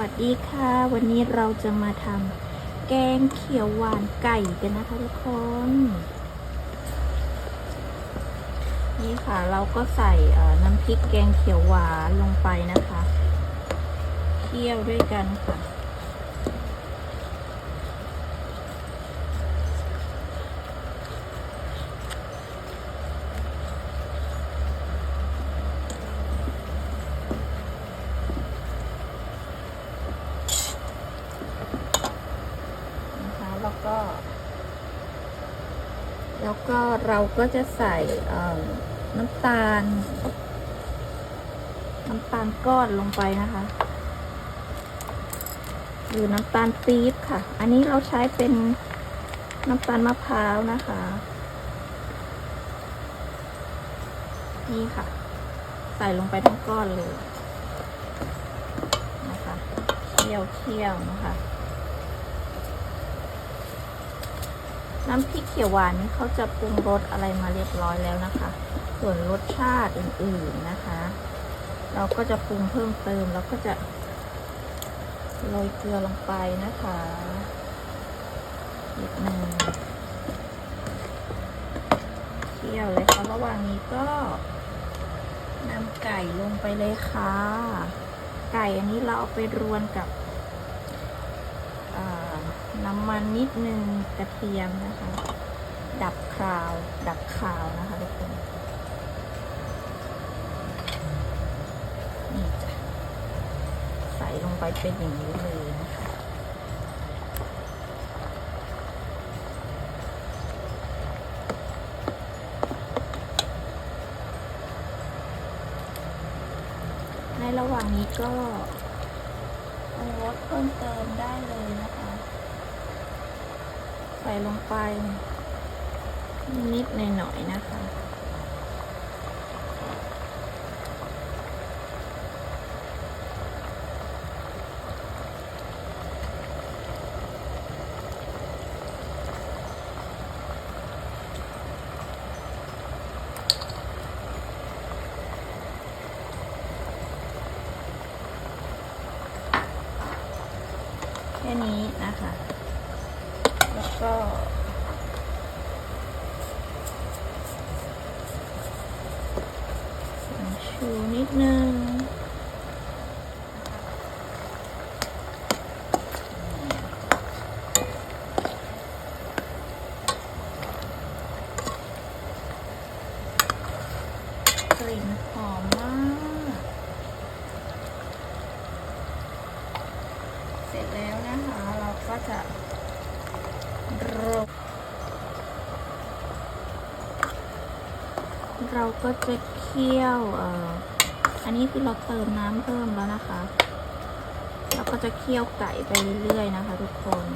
วัสดีค่ะ วันนี้เราจะมาทำแกงเขียวหวานไก่กันนะคะทุกคน นี่ค่ะเราก็ใส่น้ำพริกแกงเขียวหวานลงไปนะคะ เคี่ยวด้วยกันค่ะ นะคะแล้ว ก็ แล้วก็เราก็จะใส่น้ำตาล น้ำตาลก้อนลงไปนะคะ หรือน้ำตาลปี๊บค่ะ อันนี้เราใช้เป็นน้ำตาลมะพร้าวนะคะ นี่ค่ะ ใส่ลงไปทั้งก้อนเลยนะคะเคี่ยวเคี่ยวนะคะ น้ำพริกเขียวหวานนี่เขาจะปรุงรสอะไรมาเรียบร้อยแล้วนะคะ ส่วนรสชาติอื่น ๆนะคะ เราก็จะปรุงเพิ่มเติมแล้วก็จะโรยเกลือลงไปนะคะนิดนึงเคี่ยวเลยค่ะระหว่างนี้ก็นำไก่ลงไปเลยค่ะ ไก่อันนี้เราเอาไปรวนกับ น้ำมันนิดนึงกระเทียมนะคะ ดับคราว ดับคาวนะคะทุกคนนี่จ้ะใส่ลงไปเป็นอย่างนี้เลยนะคะในระหว่างนี้ก็ปรุงรสเพิ่มเติมได้เลยนะคะ ใส่ลงไป นิดหน่อยๆนะคะ แค่นี้นะคะ แล้วก็ชูนิดนึงกลิ่นหอมมาก เสร็จแล้วนะคะ เราก็จะโรย เราก็จะเคี่ยวเอ่ออันนี้คือเราเติมน้ำเพิ่มแล้วนะคะ เราก็จะเคี่ยวไก่ไปเรื่อยๆนะคะทุกคน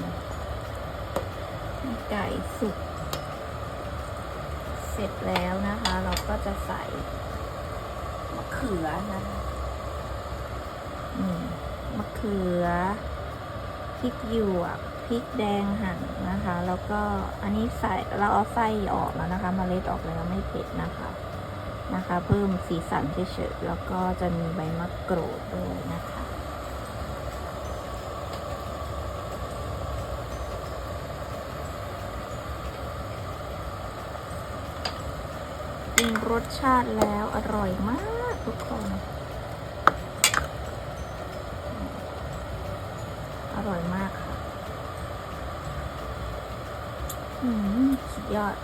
ไก่สุกเสร็จแล้วนะคะ เราก็จะใส่มะเขือนะคะมะเขือพริกหยวกพริกแดงหั่นนะคะ แล้วก็อันนี้ใส่เราเอาไส้ออกแล้วนะคะมเมล็ดออกแล้วไม่เผ็ดนะคะนะคะ เพิ่มสีสันเฉยๆแล้วก็จะมีใบมะกรูดด้วยนะคะปรุงรสชาติแล้วอร่อยมากทุกคนอร่อยมากค่ะ 嗯要。二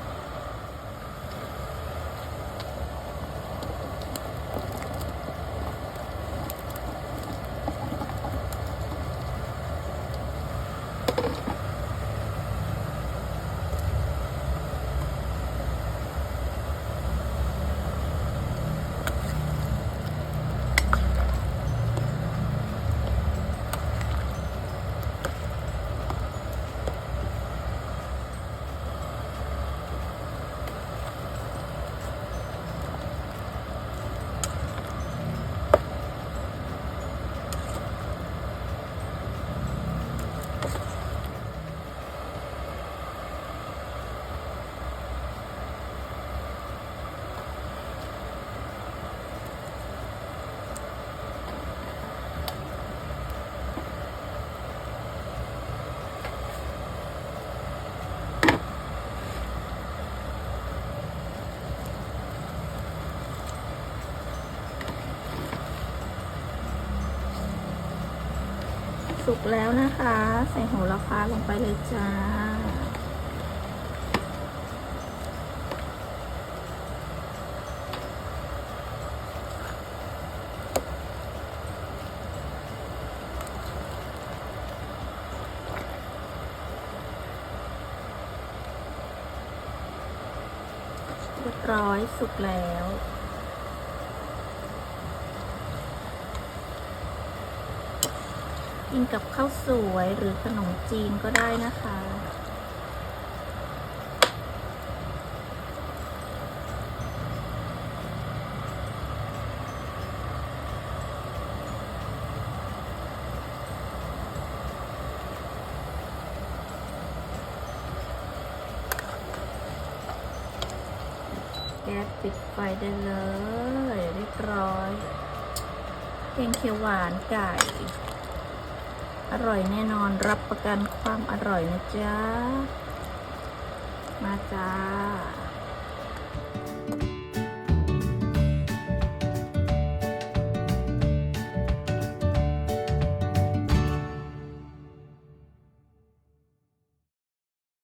สุกแล้วนะคะ ใส่โหระพาลงไปเลยจ้า เรียบร้อยสุกแล้ว กินกับข้าวสวยหรือขนมจีนก็ได้นะคะ แก๊สปิดไฟได้เลยเรียบร้อยแกงเขียวหวานไก่ อร่อยแน่นอนรับประกันความอร่อยนะจ๊ะ มาจ้า